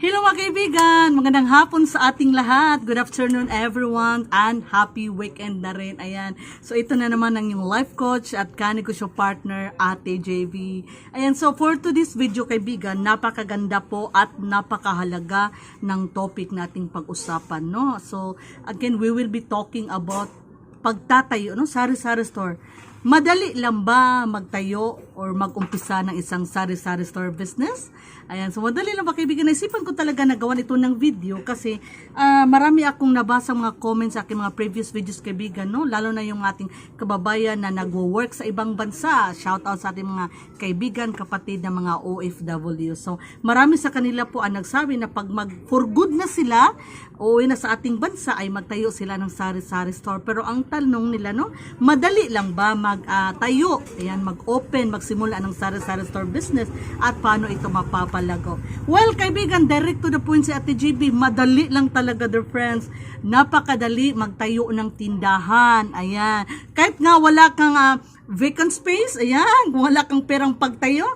Hello mga kaibigan! Magandang hapon sa ating lahat. Good afternoon everyone and happy weekend na rin. Ayan. So ito na naman ang yung life coach at kani ko siya partner, Ate JV. Ayan. So for today's video kaibigan, napakaganda po at napakahalaga ng topic nating pag-usapan. No? So again, we will be talking about pagtatayo, no? Sari-sari store. Madali lang ba magtayo or mag-umpisa ng isang sari-sari store business? Ayan, so madali lang ba kaibigan? Naisipan ko talaga na gawan ito ng video kasi ah, marami akong nabasa mga comments sa aking mga previous videos kaibigan, no? Lalo na yung ating kababayan na nagwo-work sa ibang bansa. Shout out sa ating mga kaibigan, kapatid na mga OFW. So, marami sa kanila po ang nagsabi na pag mag for good na sila, uuwi na sa ating bansa ay magtayo sila ng sari-sari store. Pero ang tanong nila, no, madali lang ba magtayo, ayan, mag-open, magsimula ng sari-sari store business at paano ito mapapalago? Well, kaibigan, direct to the point si Ate GB, madali lang talaga, dear friends. Napakadali magtayo ng tindahan, ayan. Kahit nga wala kang ah, vacant space, ayan, kung wala kang perang pagtayo,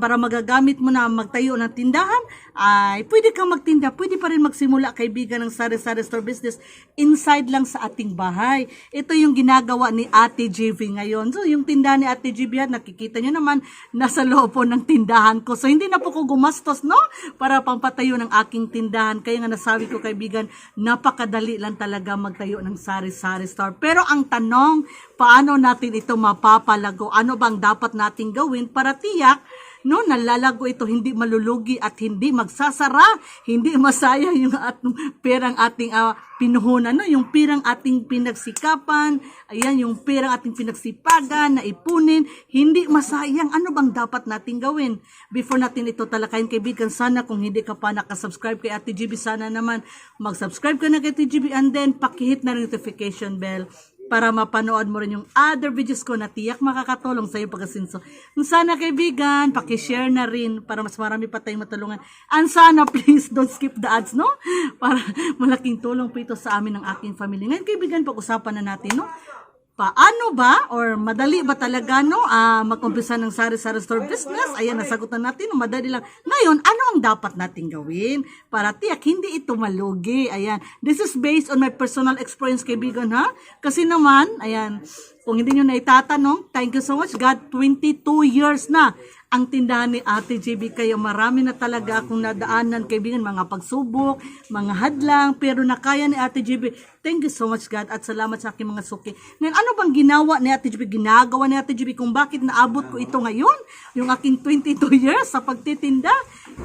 para magagamit mo na magtayo ng tindahan, ay pwede kang magtinda, pwede pa rin magsimula kaibigan ng sari-sari store business inside lang sa ating bahay. Ito yung ginagawa ni Ate JV ngayon. So yung tindahan ni Ate JV yan, nakikita nyo naman, nasa loob po ng tindahan ko. So hindi na po ko gumastos, no? Para pampatayo ng aking tindahan. Kaya nga nasabi ko kaibigan, napakadali lang talaga magtayo ng sari-sari store. Pero ang tanong, paano natin ito mapapalago? Ano bang dapat nating gawin para tiyak no nalalago ito hindi malulugi at hindi magsasara hindi masayang yung atong perang ating uh, pinuhunan no? Yung pirang ating pinagsikapan ayan yung perang ating pinagsipagan na ipunin hindi masayang. Ano bang dapat nating gawin? Before natin ito talakayin kaibigan sana kung hindi ka pa nakasubscribe kay Ate GB sana naman mag-subscribe ka na kay Ate GB and then pakihit na notification bell para mapanood mo rin yung other videos ko na tiyak makakatulong sa iyo pagkasinso. Sana kaibigan, pakishare na rin para mas marami pa tayong matulungan. And sana please don't skip the ads, no? Para malaking tulong po ito sa amin ng aking family. Ngayon kaibigan, pag-usapan na natin, no? Paano ba or madali ba talaga no ah, mag-umpisa ng sari-sari store business? Ayan, nasagutan natin, no? madali lang. Ngayon, ano ang dapat nating gawin para tiyak hindi ito malugi? Ayan, this is based on my personal experience kaibigan ha. Kasi naman, ayan, kung hindi nyo na itatanong, thank you so much God, 22 years na ang tindahan ni Ate JB kayo marami na talaga akong nadaanan kaibigan mga pagsubok, mga hadlang pero nakaya ni Ate JB thank you so much God at salamat sa aking mga suki. Ngayon ano bang ginawa ni Ate JB ginagawa ni Ate JB kung bakit naabot ko ito ngayon? Yung aking 22 years sa pagtitinda?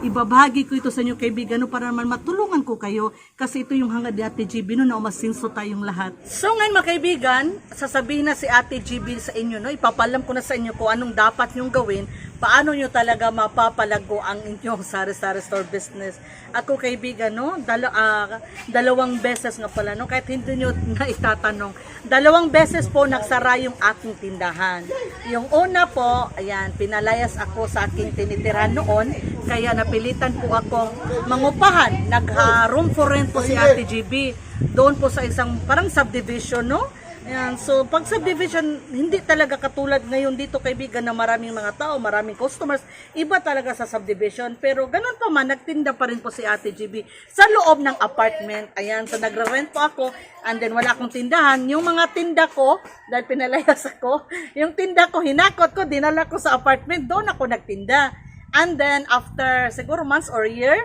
Ibabahagi ko ito sa inyo kaibigan para naman matulungan ko kayo kasi ito yung hangad ni Ate JB no, na umasinso tayong lahat. So ngayon mga kaibigan sasabihin na si Ate JB sa inyo no? Ipapalam ko na sa inyo kung anong dapat nyong gawin paano nyo talaga mapapalago ang inyong sari-sari store business. Ako kaibigan, no, dalo, ah, dalawang beses nga pala, no, kahit hindi nyo na itatanong, dalawang beses po nagsara yung aking tindahan. Yung una po, ayan, pinalayas ako sa aking tinitirhan noon, kaya napilitan po akong mangupahan. Nag-room for rent po si Ate GB. Doon po sa isang parang subdivision, no? Ayan, so pag subdivision, hindi talaga katulad ngayon dito kaibigan na maraming mga tao, maraming customers, iba talaga sa subdivision. Pero ganun pa man, nagtinda pa rin po si Ate GB sa loob ng apartment. Ayan, so nagre-rent po ako, and then wala akong tindahan. Yung mga tinda ko, dahil pinalayas ako, yung tinda ko, hinakot ko, dinala ko sa apartment, doon ako nagtinda. And then, after siguro months or year,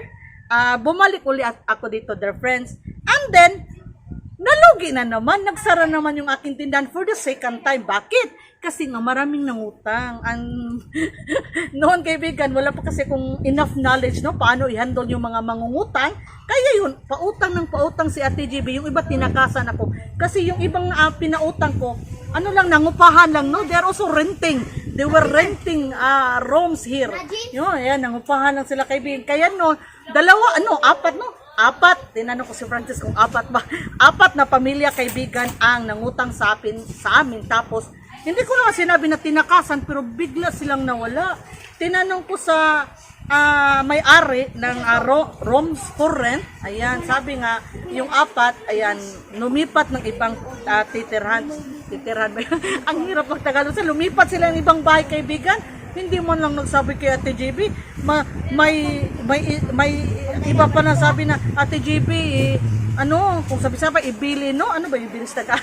ah, bumalik uli ako dito, dear friends. And then, Nalugi na naman, nagsara naman yung aking tindahan for the second time. Bakit? Kasi nga maraming nangutang. Ang noon kaibigan, wala pa kasi kung enough knowledge no paano i-handle yung mga mangungutang. Kaya yun, pautang ng pautang si Ate GB, yung iba tinakasan ako. Kasi yung ibang ah, pinautang ko, ano lang, nangupahan lang, no? They're also renting. They were renting ah, rooms here. Yun, ayan, nangupahan lang sila kaibigan. Kaya no, dalawa, ano, apat, no? Apat, tinanong ko si Francis kung apat ba, apat na pamilya kaibigan ang nangutang sa amin, sa amin. Tapos, hindi ko lang sinabi na tinakasan, pero bigla silang nawala. Tinanong ko sa ah, may-ari ng uh, rooms for rent, ayan, sabi nga, yung apat, ayan, lumipat ng ibang uh, titirhan, titirhan ba? Ang hirap mag Tagalog sa lumipat sila ng ibang bahay kaibigan, Hindi mo lang nagsabi kay Ate JB. Ma, may, may, may iba pa na sabi na, Ate JB, eh, ano, kung sabi-sabi, ibili, no? Ano ba ibili sa taga?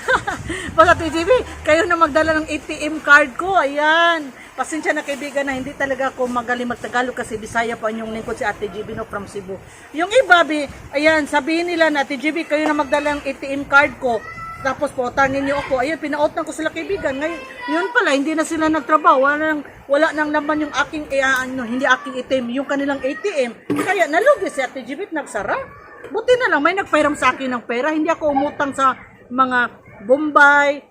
Basta Ate JB, kayo na magdala ng ATM card ko. Ayan. Pasensya na kaibigan na hindi talaga ako magaling magtagalog kasi Bisaya pa yung lingkod si Ate GB no from Cebu. Yung iba, bi, ayan, sabihin nila na Ate GB, kayo na magdala ng ATM card ko. Tapos pautanin niyo ako. Ayun, pinautan ko sila kaibigan. Ngayon, yun pala, hindi na sila nagtrabaho. Wala nang, wala nang naman yung aking, eh, ano, hindi aking ATM, yung kanilang ATM. Kaya nalugi si Ate at nagsara. Buti na lang, may nagpairam sa akin ng pera. Hindi ako umutang sa mga Bombay,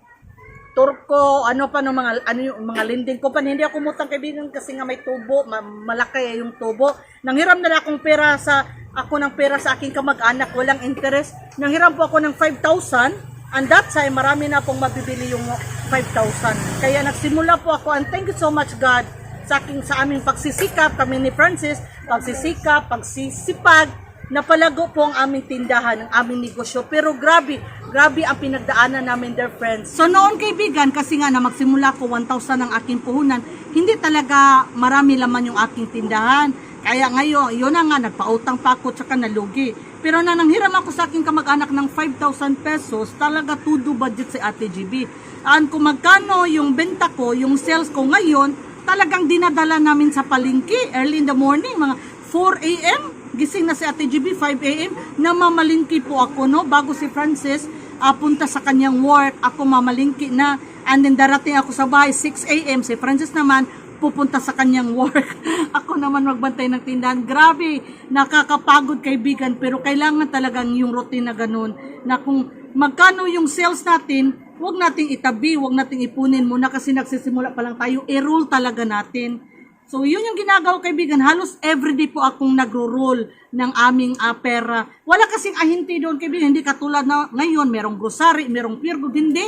Turko, ano pa no mga ano yung mga lending ko pa hindi ako umutang kaibigan kasi nga may tubo, ma- malaki yung tubo. Nanghiram na lang akong pera sa ako ng pera sa aking kamag-anak, walang interest. Nanghiram po ako ng 5,000 and that time marami na pong mabibili yung 5,000. Kaya nagsimula po ako and thank you so much God sa aking sa aming pagsisikap kami ni Francis, pagsisikap, pagsisipag napalago po ang aming tindahan, ang aming negosyo. Pero grabe, grabe ang pinagdaanan namin, dear friends. So noon kaibigan, kasi nga na magsimula ko 1,000 ang aking puhunan, hindi talaga marami laman yung aking tindahan. Kaya ngayon, yun na nga, nagpautang pa ako tsaka nalugi. Pero na nanghiram ako sa aking kamag-anak ng 5,000 pesos, talaga tudo budget si Ate GB. And kung magkano yung benta ko, yung sales ko ngayon, talagang dinadala namin sa palengke early in the morning, mga 4 a.m gising na si Ate GB 5 a.m. na mamalingki po ako no bago si Francis ah, punta sa kanyang work ako mamalingki na and then darating ako sa bahay 6 a.m. si Francis naman pupunta sa kanyang work ako naman magbantay ng tindahan grabe nakakapagod kaibigan pero kailangan talagang yung routine na ganun na kung magkano yung sales natin wag nating itabi wag nating ipunin muna kasi nagsisimula pa lang tayo i-roll talaga natin So, yun yung ginagawa kaibigan. Halos everyday po akong nagro-roll ng aming ah, pera. Wala kasing ahinti doon kaibigan. Hindi katulad na ngayon, merong grocery, merong pure good. Hindi.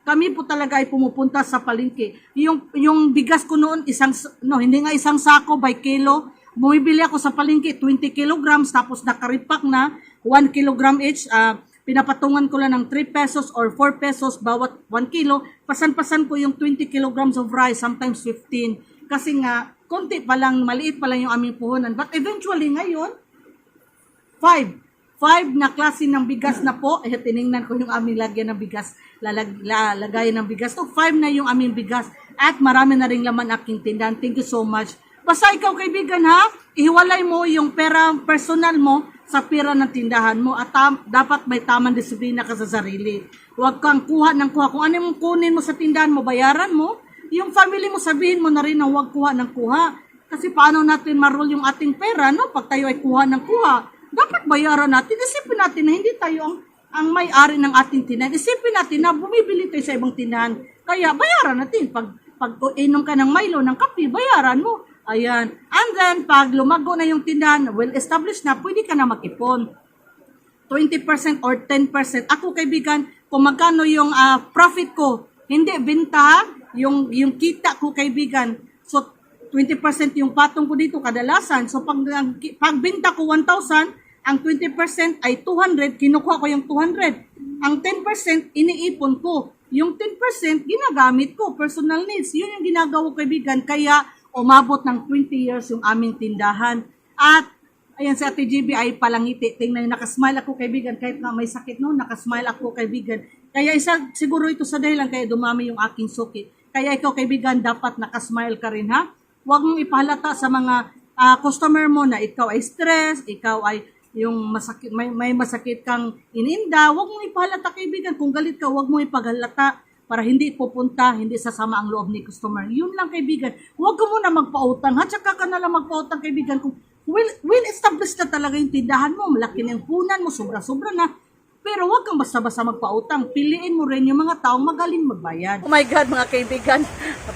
Kami po talaga ay pumupunta sa palengke. Yung, yung bigas ko noon, isang, no, hindi nga isang sako by kilo. Bumibili ako sa palengke, 20 kilograms, tapos nakaripak na 1 kilogram each. ah, pinapatungan ko lang ng 3 pesos or 4 pesos bawat 1 kilo. Pasan-pasan ko yung 20 kilograms of rice, sometimes 15. Kasi nga, konti pa lang, maliit pa lang yung aming puhunan. But eventually ngayon, five. Five na klase ng bigas na po. Eh, tiningnan ko yung aming lagyan ng bigas. Lalag, la, lagayan ng bigas. So, five na yung aming bigas. At marami na rin laman aking tindahan. Thank you so much. Basta ikaw kaibigan ha, ihiwalay mo yung pera personal mo sa pera ng tindahan mo at tam- dapat may tamang disiplina ka sa sarili. Huwag kang kuha ng kuha. Kung ano yung kunin mo sa tindahan mo, bayaran mo. Yung family mo, sabihin mo na rin na huwag kuha ng kuha. Kasi paano natin marol yung ating pera, no? Pag tayo ay kuha ng kuha, dapat bayaran natin. Isipin natin na hindi tayo ang, ang may-ari ng ating tindahan. Isipin natin na bumibili tayo sa ibang tindahan. Kaya bayaran natin. Pag, pag inom ka ng Milo, ng kape, bayaran mo. Ayan. And then, pag lumago na yung tindahan, well established na, pwede ka na mag-ipon. 20% or 10%. Ako kaibigan, kung magkano yung ah, profit ko, hindi benta, yung yung kita ko kaibigan. So 20% yung patong ko dito kadalasan. So pag pag benta ko 1,000, ang 20% ay 200, kinukuha ko yung 200. Ang 10% iniipon ko. Yung 10% ginagamit ko, personal needs. Yun yung ginagawa ko kaibigan. Kaya umabot ng 20 years yung aming tindahan. At Ayan, si Ate GB ay palangiti. Tingnan nakasmile ako kaibigan. Kahit na may sakit no, nakasmile ako kaibigan. Kaya isa, siguro ito sa dahilan kaya dumami yung aking suki. Kaya ikaw kaibigan, dapat nakasmile ka rin ha. Huwag mong ipahalata sa mga ah, customer mo na ikaw ay stress, ikaw ay yung masakit, may, may masakit kang ininda. Huwag mong ipahalata kaibigan. Kung galit ka, huwag mong ipahalata para hindi pupunta, hindi sasama ang loob ni customer. Yun lang kaibigan. Huwag ka muna magpautang. Ha, tsaka ka na lang magpautang kaibigan. Kung well, well established na talaga yung tindahan mo, malaki na yung punan mo, sobra-sobra na. Pero huwag kang basta-basta magpautang. Piliin mo rin yung mga taong magaling magbayad. Oh my God, mga kaibigan.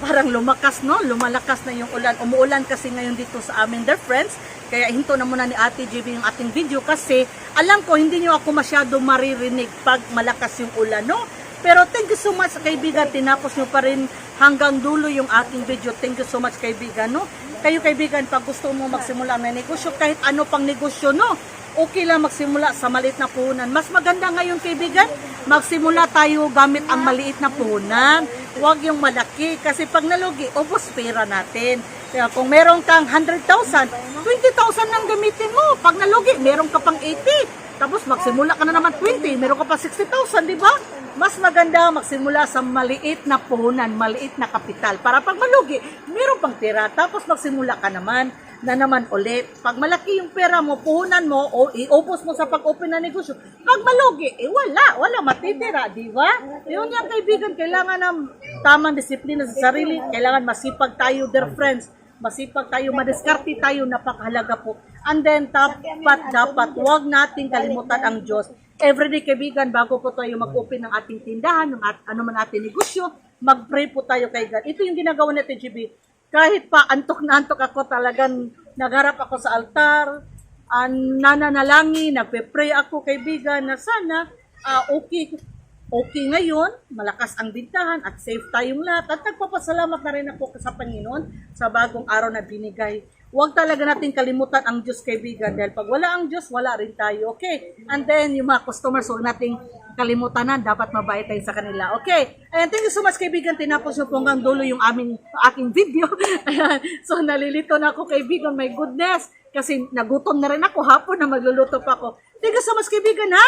Parang lumakas, no? Lumalakas na yung ulan. Umuulan kasi ngayon dito sa amin, dear friends. Kaya hinto na muna ni Ate JB yung ating video kasi alam ko hindi niyo ako masyado maririnig pag malakas yung ulan, no? Pero thank you so much kaibigan, tinapos nyo pa rin hanggang dulo yung ating video. Thank you so much kaibigan, no? Kayo kaibigan, pag gusto mo magsimula ng negosyo, kahit ano pang negosyo, no? Okay lang magsimula sa maliit na puhunan. Mas maganda ngayon kaibigan, magsimula tayo gamit ang maliit na puhunan. huwag yung malaki. Kasi pag nalugi, ubos pera natin. Kaya kung meron kang 100,000, 20,000 lang gamitin mo. Pag nalugi, meron ka pang 80. Tapos magsimula ka na naman 20, meron ka pa 60,000, di ba? Mas maganda magsimula sa maliit na puhunan, maliit na kapital. Para pag malugi, meron pang pera. Tapos magsimula ka naman na naman ulit. Pag malaki yung pera mo, puhunan mo o iupos mo sa pag-open na negosyo. Pag malugi, eh wala, wala matitira, di ba? Yun yan kaibigan, kailangan ng tamang disiplina sa sarili. Kailangan masipag tayo, dear friends. Masipag tayo, madiskarte tayo, napakahalaga po. And then, dapat, dapat, huwag nating kalimutan ang Diyos. Everyday kaibigan, bago po tayo mag-open ng ating tindahan, ng at, ano man ating negosyo, mag-pray po tayo kay God. Ito yung ginagawa natin, GB. Kahit pa antok na antok ako, talagang nagharap ako sa altar, uh, nananalangin, nagpe-pray ako kaibigan na sana ah, okay okay ngayon, malakas ang bintahan at safe tayong lahat. At nagpapasalamat na rin ako sa Panginoon sa bagong araw na binigay. Huwag talaga natin kalimutan ang Diyos kaibigan dahil pag wala ang Diyos, wala rin tayo. Okay? And then, yung mga customers, huwag nating kalimutan na, dapat mabait tayo sa kanila. Okay? Ayan, thank you so much kaibigan. Tinapos nyo po hanggang dulo yung aming, aking video. Ayan, so nalilito na ako kaibigan. My goodness. Kasi nagutom na rin ako hapon na magluluto pa ako. Thank you so much kaibigan ha.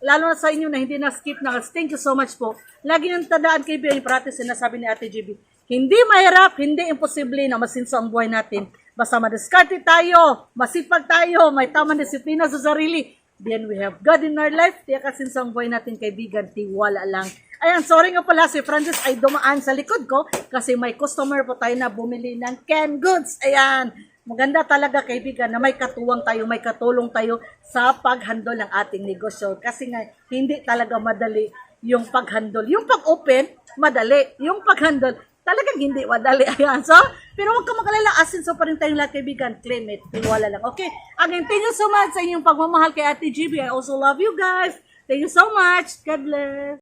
Lalo na sa inyo na hindi na-skip na. Thank you so much po. Lagi nang tandaan kaibigan yung practice na sabi ni Ate GB. Hindi mahirap, hindi imposible na masinso ang buhay natin. Basta madiskarte tayo, masipag tayo, may tamang disiplina sa sarili. Then we have God in our life. Tiyak kasinso ang buhay natin kaibigan, tiwala lang. Ayan, sorry nga pala si Francis ay dumaan sa likod ko kasi may customer po tayo na bumili ng canned goods. Ayan, maganda talaga kaibigan na may katuwang tayo, may katulong tayo sa paghandle ng ating negosyo. Kasi nga, hindi talaga madali yung paghandle. Yung pag-open, madali. Yung paghandle, talagang hindi madali. Ayan, so, pero huwag ka makalala, asinso pa rin tayong lahat kaibigan. Claim it, tiwala lang. Okay, again, thank you so much sa inyong pagmamahal kay Ate GB. I also love you guys. Thank you so much. God bless.